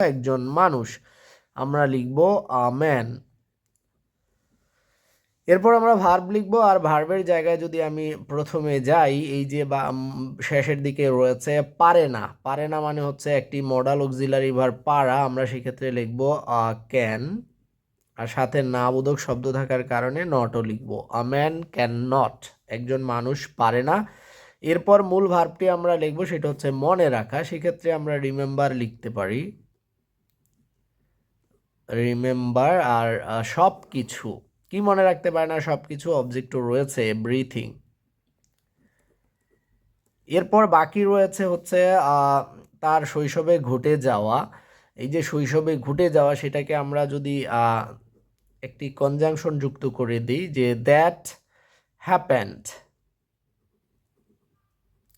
একজন মানুষ। আমরা লিখব আ ম্যান এরপর আমরা ভার্ব লিখব, আর ভার্বের জায়গায় যদি আমি প্রথমে যাই, এই যে বা শেষের দিকে রয়েছে পারে না। পারে না মানে হচ্ছে একটি মডাল অক্সিলারি ভার্ব পারা। আমরা সেক্ষেত্রে লিখব ক্যান আর সাথে না বোধক শব্দ থাকার কারণে নটও লিখব। আ ম্যান ক্যান নট একজন মানুষ পারে না। এরপর মূল ভার্বটি আমরা লিখব, সেটা হচ্ছে মনে রাখা। সেক্ষেত্রে আমরা রিমেম্বার লিখতে পারি। রিমেম্বার আর সব কিছু কি মনে রাখতে পারে না সব কিছু অবজেক্টও রয়েছে এভরিথিং এরপর বাকি রয়েছে হচ্ছে তার শৈশবে ঘটে যাওয়া। এই যে শৈশবে ঘটে যাওয়া সেটাকে আমরা যদি একটি কনজাংশন যুক্ত করে দিই যে দ্যাট হ্যাপেন্ড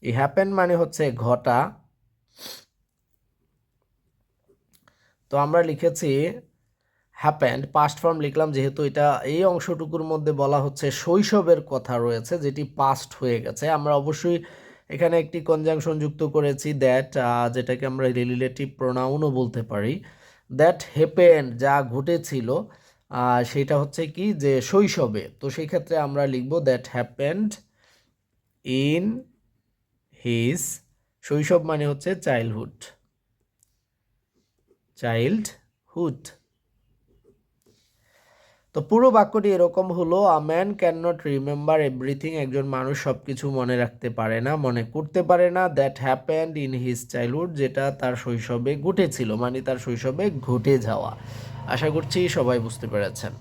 এই হ্যাপেন মানে হচ্ছে ঘটা। তো আমরা লিখেছি হ্যাপেন্ড পাস্ট ফর্ম লিখলাম, যেহেতু এটা এই অংশটুকুর মধ্যে বলা হচ্ছে শৈশবের কথা রয়েছে, যেটি পাস্ট হয়ে গেছে। আমরা অবশ্যই এখানে একটি কনজাংশন যুক্ত করেছি দ্যাট যেটাকে আমরা রিলেটিভ প্রোনাউনও বলতে পারি। দ্যাট হ্যাপেন্ড যা ঘটেছিল সেটা হচ্ছে কি যে শৈশবে। তো সেই ক্ষেত্রে আমরা লিখব দ্যাট হ্যাপেন্ড ইন হিজ শৈশব মানে হচ্ছে চাইল্ডহুড চাইল্ডহুড তো পুরো বাক্যটি এরকম হলো a man cannot remember everything একজন মানুষ সব কিছু মনে রাখতে পারে না, মনে করতে পারে না। That happened in his childhood যেটা তার শৈশবে ঘটেছিল মানে তার শৈশবে ঘটে যাওয়া। আশা করছি সবাই বুঝতে পেরেছেন।